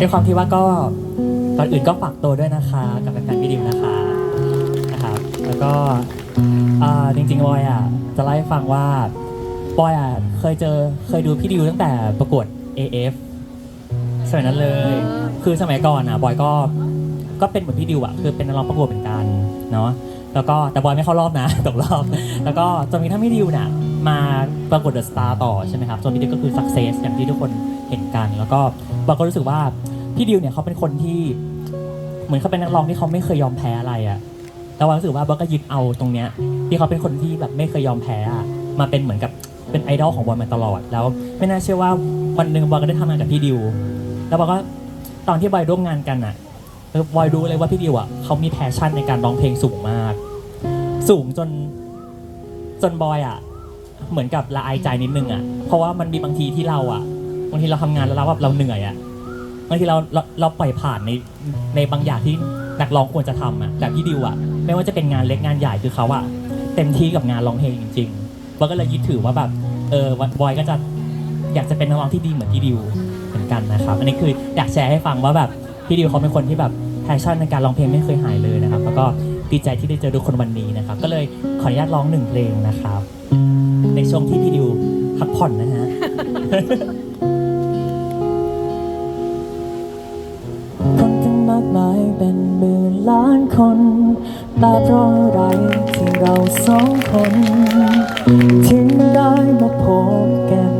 ด้วยความที่ว่าก็ก่อนอื่นก็ฝากตัวด้วยนะคะ กับแฟนๆพี่ดิวนะคะนะครับ แล้วก็อ่าจริงๆบอยอะจะเล่าให้ฟังว่าบอยอะเคยเจอเคยดูพี่ดิวตั้งแต่ประกวด AF สมัยนั้นเลย คือสมัยก่อนอะบอยก็ก็เป็นเหมือนพี่ดิวอะคือเป็นนักร้องประกวดเหมือนกันเนาะแล้วก็แต่บอยไม่เข้ารอบนะตกรอบ แล้วก็จนมีทั้งพี่ดิวเนี่ย มาประกวดเดอะสตาร์ต่อใช่ไหมครับจนพี่ดิวก็คือสักเซสอย่างที่ทุกคนเห็นกัน แล้วก็บอยก็รู้สึกว่าพี่ดิวเนี่ยเขาเป็นคนที่ เหมือนเขาเป็นนักร้องที่เขาไม่เคยยอมแพ้อะไรอะแต่ว่ารู้สึกว่าบอยก็ยึดเอาตรงเนี้ยที่เขาเป็นคนที่แบบไม่เคยยอมแพ้อะมาเป็นเหมือนกับเป็นไอดอลของบอยมาตลอด แล้วไม่น่าเชื่อว่าวันหนึ่งบอยก็ได้ทำงานกับพี่ดิว แล้วบอยก็ตอนที่บอยร่วมงานกันอะบอยรู้เลยว่าพี่ดิวอะเขามีแพชชั่นในการร้องเพลงสูงมาก สูงจนจนบอยอะ เหมือนกับละอายใจนิดนึงอะเพราะว่ามันมีบางทีที่เราอะบางทีเราทำงานแล้วเราแบบเราเหนื่อยอะบางทีเราเราเราปล่อยผ่านในในบางอย่างที่นักร้องควรจะทำอะแต่พี่ดิวอะไม่ว่าจะเป็นงานเล็กงานใหญ่คือเขาอะเต็มที่กับงานร้องเพลงจริงๆบอยก็เลยยึดถือว่าแบบเออบอยก็จะอยากจะเป็นนักร้องที่ดีเหมือนพี่ดิวเหมือนกันนะครับอันนี้คืออยากแชร์ให้ฟังว่าแบบพี่ดิวเขาเป็นคนที่แบบแพชชั่นในการร้องเพลงไม่เคยหายเลยนะครับ แล้วก็ดีใจที่ได้เจอทุกคนวันนี้นะครับ ก็เลยขออนุญาตร้องหนึ่งเพลงนะครับ ช่วงที่พี่ดิวพักผ่อนนะฮะ คนกันมากมายเป็นหมื่นล้านคนแต่เพราะอะไรที่เราสองคนถึงได้มาพบกัน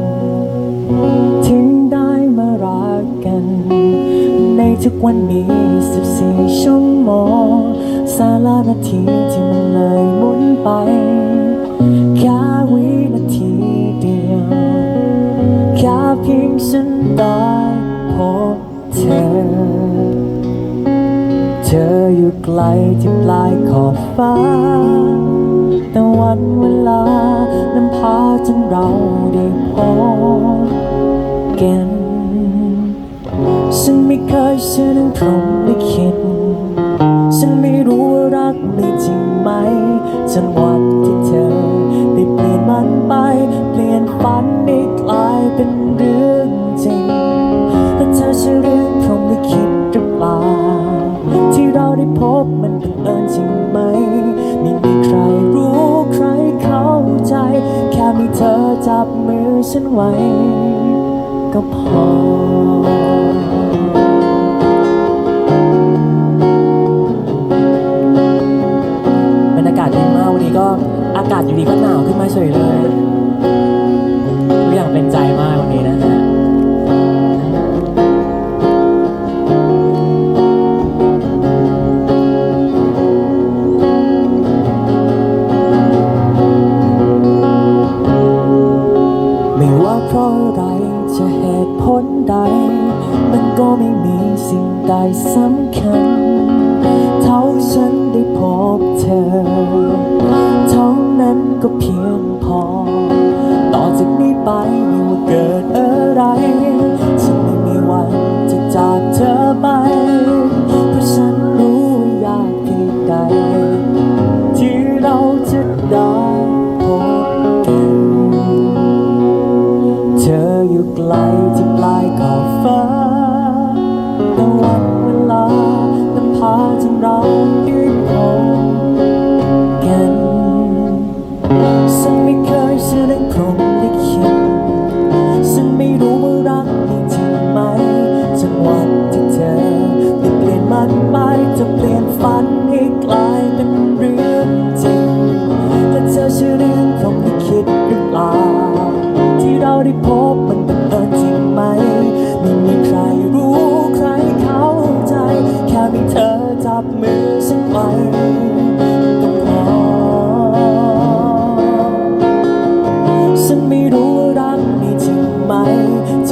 ถึงได้มารักกัน ในทุกวันนี้14ชั่วโมงสาระนาทีที่มันเลยหมุนไป ฉันได้พบเธอ เธออยู่ไกลที่ปลายขอบฟ้า แต่วันเวลานำพาจนเราได้พบกันฉันไม่เคยเชื่อเรื่องพรหมลิขิตฉันไม่รู้ว่ารักมีจริงไหมจนวัน จับมือฉันไว้ ก็พอ บรรยากาศดีมากวันนี้ก็อากาศอยู่ดีก็หนาวขึ้นมาเฉยเลย ไม่อย่างเป็นใจมาก จะเหตุผลใด มันก็ไม่มีสิ่งใดสำคัญ เท่าฉันได้พบเธอ เท่านั้นก็เพียง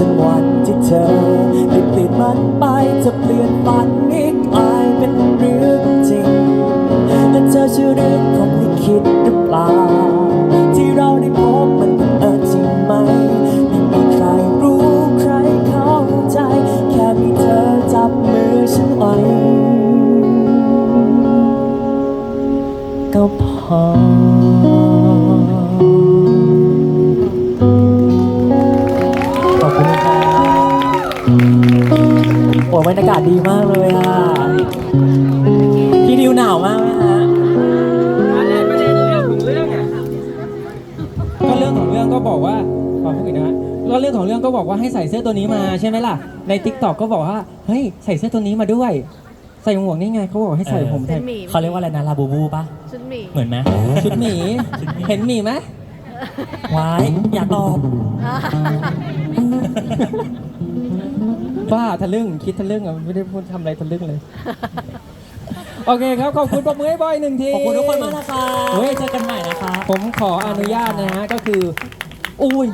จนวันที่เธอได้เปลี่ยนมันไปจะเปลี่ยนฝันให้กลายเป็นเรื่องจริงและเธอเชื่อเรื่องของลิขิตหรือเปล่า ที่เราได้พบมันบังเอิญจริงไหมไม่มีใครรู้ใครเข้าใจ แค่มีเธอจับมือฉันไว้ก็พอ โอ้ยบรรยากาศดีมากเลยอะ พี่ดิวหนาวมากไหมฮะอะไรประเด็นเรื่องของเรื่องอะก็เรื่องของเรื่องก็บอกว่าขอพูดอีกนะฮะก็เรื่องของเรื่องก็บอกว่าให้ใส่เสื้อตัวนี้มาใช่ไหมล่ะ ใน t ิ k t o k ก็บอกว่า เฮ้ยใส่เสื้อตัวนี้มาด้วย ใส่หมวกนี่ไงเขาบอกให้ใส่ผมเป็ใส่นหมี เขาเรียกว่าอะไรนะลาบูบูปะ ชุดหมีเหมือนไหมชุดหมี เห็นหมีไหมว้ายอย่าตอบอ่า บ้าทะลึ่งคิดทะลึ่งอะไม่ได้พูดทำอะไรทะลึ่งเลย โอเคครับ ขอบคุณปรบมือให้บอยหนึ่งทีขอบคุณทุกคนมากนะคะเฮ้ไว้ยเจอกันใหม่นะคะ ผมขออนุญาตนะฮะก็คือ อุ้ย